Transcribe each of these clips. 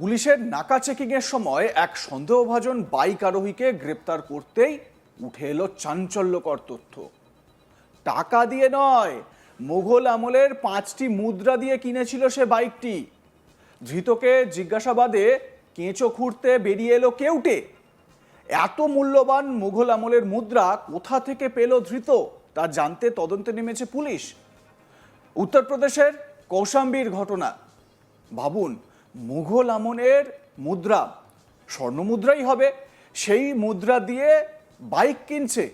পুলিশের নাকা চেকিংয়ের সময় এক সন্দেহভাজন বাইক আরোহীকে গ্রেপ্তার করতেই উঠে এলো চাঞ্চল্যকর তথ্য। টাকা দিয়ে নয়, মুঘল আমলের পাঁচটি মুদ্রা দিয়ে কিনেছিল সে বাইকটি। ধৃতকে জিজ্ঞাসাবাদে কেঁচো খুঁড়তে বেরিয়ে এলো কেউটে। এত মূল্যবান মুঘল আমলের মুদ্রা কোথা থেকে পেল ধৃত, তা জানতে তদন্তে নেমেছে পুলিশ। উত্তরপ্রদেশের কৌশাম্বীর ঘটনা। ভাবুন মুঘল আমলের মুদ্রা, স্বর্ণ মুদ্রাই হবে। সেই মুদ্রা দিয়ে বাইক কিনছে।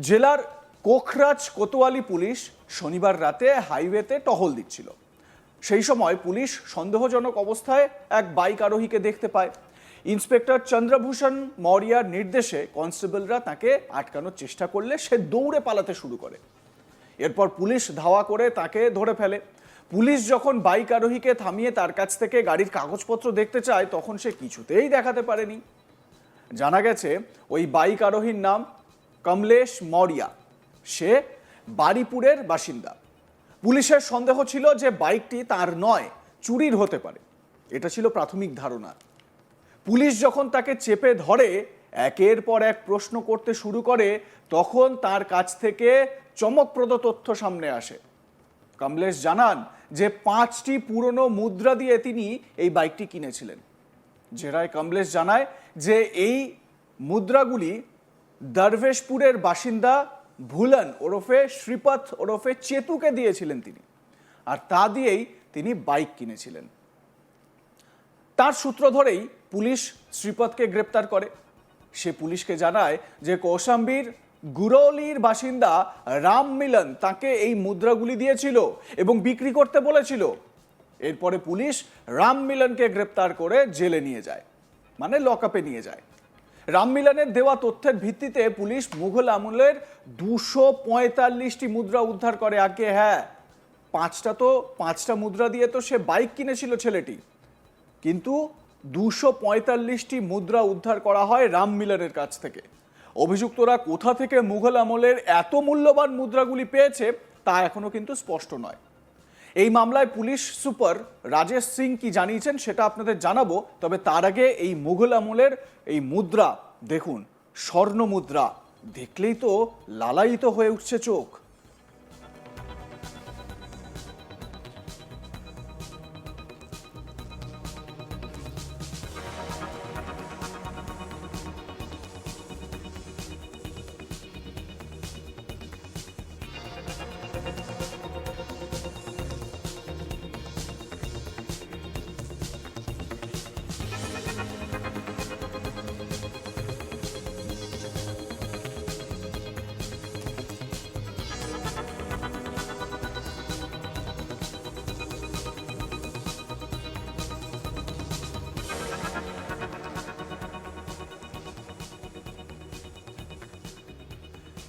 জেলার কোখরাজ কোতোয়ালি পুলিশ শনিবার রাতে হাইওয়েতে টহল দিচ্ছিল। সেই সময় পুলিশ সন্দেহজনক অবস্থায় এক বাইক আরোহীকে দেখতে পায়। ইন্সপেক্টর চন্দ্রভূষণ মৌর্যার নির্দেশে কনস্টেবলরা তাকে আটকানোর চেষ্টা করলে সে দৌড়ে পালাতে শুরু করে। এরপর পুলিশ ধাওয়া করে তাকে ধরে ফেলে। পুলিশ যখন বাইক আরোহীকে থামিয়ে তার কাছ থেকে গাড়ির কাগজপত্র দেখতে চায়, তখন সে কিছুতেই দেখাতে পারেনি। জানা গেছে, ওই বাইক আরোহীর নাম কমলেশ মৌর্যা। সে বারিপুরের বাসিন্দা। পুলিশের সন্দেহ ছিল যে বাইকটি তার নয়, চুরির হতে পারে। এটা ছিল প্রাথমিক ধারণা। পুলিশ যখন তাকে চেপে ধরে, একের পর এক প্রশ্ন করতে শুরু করে, তখন তার কাছ থেকে চমকপ্রদ তথ্য সামনে আসে। কমলেশ জানান যে পাঁচটি পুরনো মুদ্রা দিয়ে তিনি এই বাইকটি কিনেছিলেন। জেরায় কমলেশ জানায় যে এই মুদ্রাগুলি দরভেশপুরের বাসিন্দা ভুলন ওরফে শ্রীপথ ওরফে চেতুকে দিয়েছিলেন তিনি আর তা দিয়েই তিনি বাইক কিনেছিলেন। তার সূত্র ধরেই পুলিশ শ্রীপথকে গ্রেপ্তার করে। সে পুলিশকে জানায় যে কৌশাম্বীর গুরৌলির বাসিন্দা রাম মিলন তাকে এই মুদ্রাগুলি দিয়েছিল এবং বিক্রি করতে বলেছিল। এরপরে পুলিশ রাম মিলনকে গ্রেপ্তার করে জেলে নিয়ে যায় মানে লকআপে নিয়ে যায়। রাম মিলনের দেওয়া তথ্যের ভিত্তিতে পুলিশ মুঘল আমলের দুশো পঁয়তাল্লিশটি মুদ্রা উদ্ধার করে। আগে হ্যাঁ পাঁচটা তো, পাঁচটা মুদ্রা দিয়ে তো সে বাইক কিনেছিল ছেলেটি। কিন্তু দুশো পঁয়তাল্লিশটি মুদ্রা উদ্ধার করা হয় রাম মিলনের কাছ থেকে। অভিযুক্তরা কোথা থেকে মুঘল আমলের এত মূল্যবান মুদ্রাগুলি পেয়েছে তা এখনও কিন্তু স্পষ্ট নয়। এই মামলায় পুলিশ সুপার রাজেশ সিং কি জানিয়েছেন সেটা আপনাদের জানাব, তবে তার আগে এই মুঘল আমলের এই মুদ্রা, দেখুন, স্বর্ণ মুদ্রা, দেখলেই তো লালায়িত হয়ে উঠছে চোখ।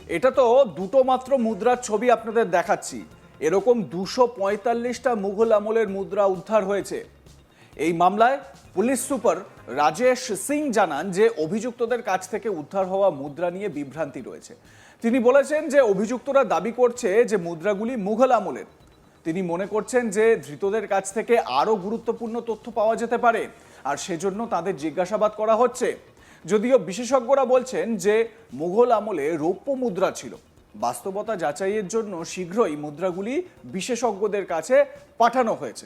এটা তো দুটো মাত্র মুদ্রার ছবি আপনাদের দেখাচ্ছি। এরকম দুশো পঁয়তাল্লিশটা মুঘল আমলের মুদ্রা উদ্ধার হয়েছে। এই মামলায় পুলিশ সুপার রাজেশ সিং জানান যে অভিযুক্তদের কাছ থেকে উদ্ধার হওয়া মুদ্রা নিয়ে বিভ্রান্তি রয়েছে। তিনি বলেছেন যে অভিযুক্তরা দাবি করছে যে মুদ্রাগুলি মুঘল আমলের। তিনি মনে করছেন যে ধৃতদের কাছ থেকে আরও গুরুত্বপূর্ণ তথ্য পাওয়া যেতে পারে। আর সেজন্য তাদের জিজ্ঞাসাবাদ করা হচ্ছে। যদিও বিশেষজ্ঞরা বলছেন যে মুঘল আমলে রৌপ্য মুদ্রা ছিল। বাস্তবতা যাচাইয়ের জন্য শীঘ্রই মুদ্রাগুলি বিশেষজ্ঞদের কাছে পাঠানো হয়েছে।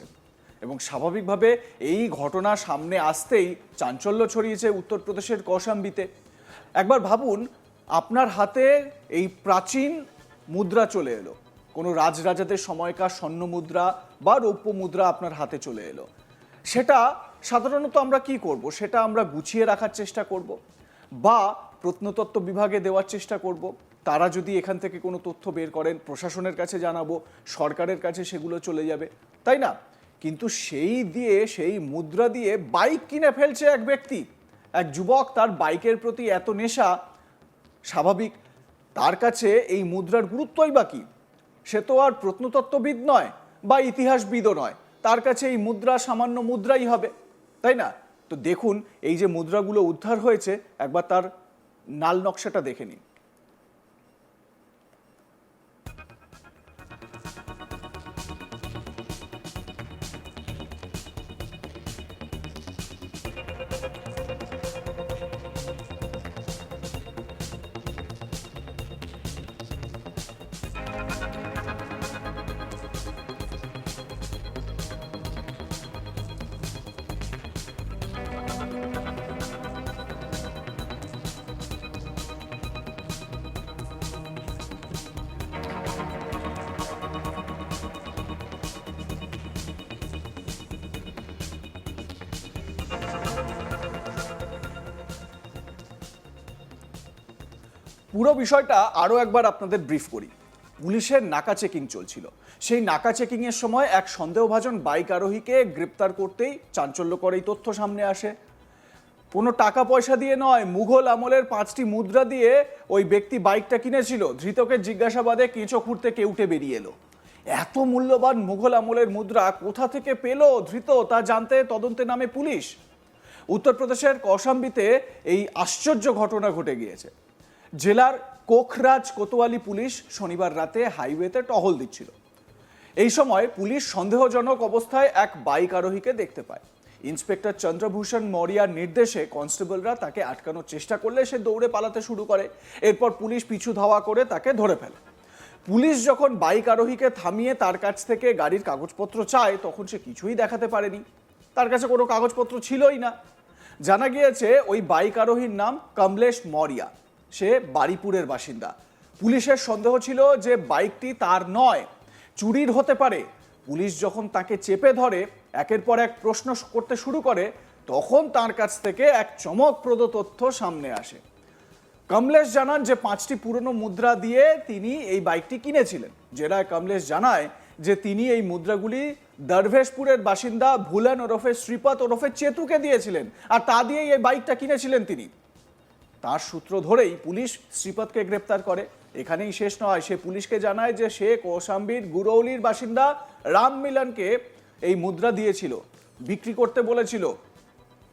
এবং স্বাভাবিকভাবে এই ঘটনা সামনে আসতেই চাঞ্চল্য ছড়িয়েছে উত্তরপ্রদেশের কৌশাম্বিতে। একবার ভাবুন, আপনার হাতে এই প্রাচীন মুদ্রা চলে এলো। কোনো রাজরাজাদের সময়কার স্বর্ণ মুদ্রা বা রৌপ্য মুদ্রা আপনার হাতে চলে এলো। সেটা সাধারণত আমরা কি করব? সেটা আমরা গুছিয়ে রাখার চেষ্টা করব বা প্রত্নতত্ত্ব বিভাগে দেওয়ার চেষ্টা করব। তারা যদি এখান থেকে কোনো তথ্য বের করেন, প্রশাসনের কাছে জানাব, সরকারের কাছে সেগুলো চলে যাবে, তাই না? কিন্তু সেই দিয়ে, সেই মুদ্রা দিয়ে বাইক কিনে ফেলছে এক ব্যক্তি। এক যুবক তার বাইকের প্রতি এত নেশা, স্বাভাবিক। তার কাছে এই মুদ্রার গুরুত্বই বা কী? সে তো আর প্রত্নতত্ত্ববিদ নয় বা ইতিহাসবিদও নয়। তার কাছে এই মুদ্রা সামান্য মুদ্রাই হবে। তাই না? তো দেখুন, এই যে মুদ্রাগুলো উদ্ধার হয়েছে, একবার তার নাল নকশাটা দেখে নিন। পুরো বিষয়টা আরও একবার আপনাদের ব্রিফ করি। পুলিশের নাকা চেকিং চলছিল। সেই নাকা চেকিং এর সময় এক সন্দেহভাজন বাইক আরোহীকে গ্রেপ্তার করতেই চাঞ্চল্যকর এই তথ্য সামনে আসে। কোনো টাকা পয়সা দিয়ে নয়, মুঘল আমলের পাঁচটি মুদ্রা দিয়ে ওই ব্যক্তি বাইকটা কিনেছিল। ধৃতকে জিজ্ঞাসাবাদে কেঁচো খুঁড়তে কেউটে বেরিয়ে এলো। এত মূল্যবান মুঘল আমলের মুদ্রা কোথা থেকে পেল? ধৃত তা জানতে তদন্তে নামে পুলিশ। উত্তরপ্রদেশের কৌশাম্বিতে এই আশ্চর্য ঘটনা ঘটে গিয়েছে। জেলার কোখরাজ কোতোয়ালি পুলিশ শনিবার রাতে হাইওয়েতে টহল দিচ্ছিল। এই সময় পুলিশ সন্দেহজনক অবস্থায় এক বাইক আরোহীকে দেখতে পায়। ইন্সপেক্টর চন্দ্রভূষণ মরিয়ার নির্দেশে কনস্টেবলরা তাকে আটকানোর চেষ্টা করলে সে দৌড়ে পালাতে শুরু করে। এরপর পুলিশ পিছু ধাওয়া করে তাকে ধরে ফেলে। পুলিশ যখন বাইক আরোহীকে থামিয়ে তার কাছ থেকে গাড়ির কাগজপত্র চায়, তখন সে কিছুই দেখাতে পারেনি। তার কাছে কোনো কাগজপত্র ছিলই না। জানা গিয়েছে, ওই বাইক আরোহীর নাম কমলেশ মৌরিয়া। সে বারিপুরের বাসিন্দা। পুলিশের সন্দেহ ছিল যে বাইকটি তার নয়, চুরির হতে পারে। পুলিশ যখন তাকে চেপে ধরে, একের পর এক প্রশ্ন করতে শুরু করে, তখন তার কাছ থেকে এক চমকপ্রদ তথ্য সামনে আসে। কমলেশ জানান যে পাঁচটি পুরনো মুদ্রা দিয়ে তিনি এই বাইকটি কিনেছিলেন। জেলায় কমলেশ জানায় যে তিনি এই মুদ্রাগুলি দরভেশপুরের বাসিন্দা ভুলান ওরফে শ্রীপদ ওরফে চেতুকে দিয়েছিলেন, আর তা দিয়েই এই বাইকটা কিনেছিলেন তিনি। তার সূত্র ধরেই পুলিশ শ্রীপদকে গ্রেপ্তার করে। এখানেই শেষ নয়, সে পুলিশকে জানায় যে সে কৌশাম্বীর গুরৌলির বাসিন্দা রাম মিলনকে এই মুদ্রা দিয়েছিল, বিক্রি করতে বলেছিল।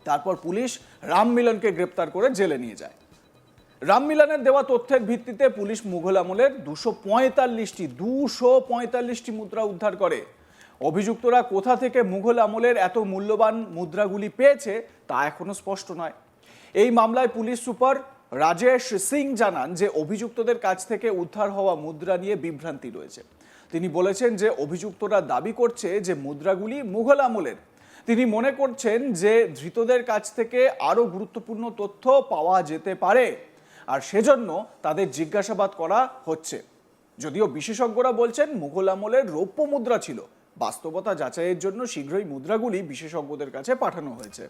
তারপর পুলিশ রাম মিলনকে গ্রেপ্তার করে জেলে নিয়ে যায়। রাম মিলনের দেওয়া তথ্যের ভিত্তিতে পুলিশ মুঘল আমলের দুশো পঁয়তাল্লিশটি দুশো পঁয়তাল্লিশটি মুদ্রা উদ্ধার করে। অভিযুক্তরা কোথা থেকে মুঘল আমলের এত মূল্যবান মুদ্রাগুলি পেয়েছে তা এখনও স্পষ্ট নয়। এই মামলায় পুলিশ সুপার রাজেশ সিং জানান যে অভিযুক্তদের কাছ থেকে উদ্ধার হওয়া মুদ্রা নিয়ে বিভ্রান্তি রয়েছে। তিনি বলেছেন যে অভিযুক্তরা দাবি করছে যে মুদ্রাগুলি মুঘল আমলের। তিনি মনে করছেন যে ধৃতদের কাছ থেকে আরও গুরুত্বপূর্ণ তথ্য পাওয়া যেতে পারে। আর সেজন্য তাদের জিজ্ঞাসাবাদ করা হচ্ছে। যদিও বিশেষজ্ঞরা বলছেন মুঘল আমলের রৌপ্য মুদ্রা ছিল। বাস্তবতা যাচাইয়ের জন্য শীঘ্রই মুদ্রাগুলি বিশেষজ্ঞদের কাছে পাঠানো হয়েছে।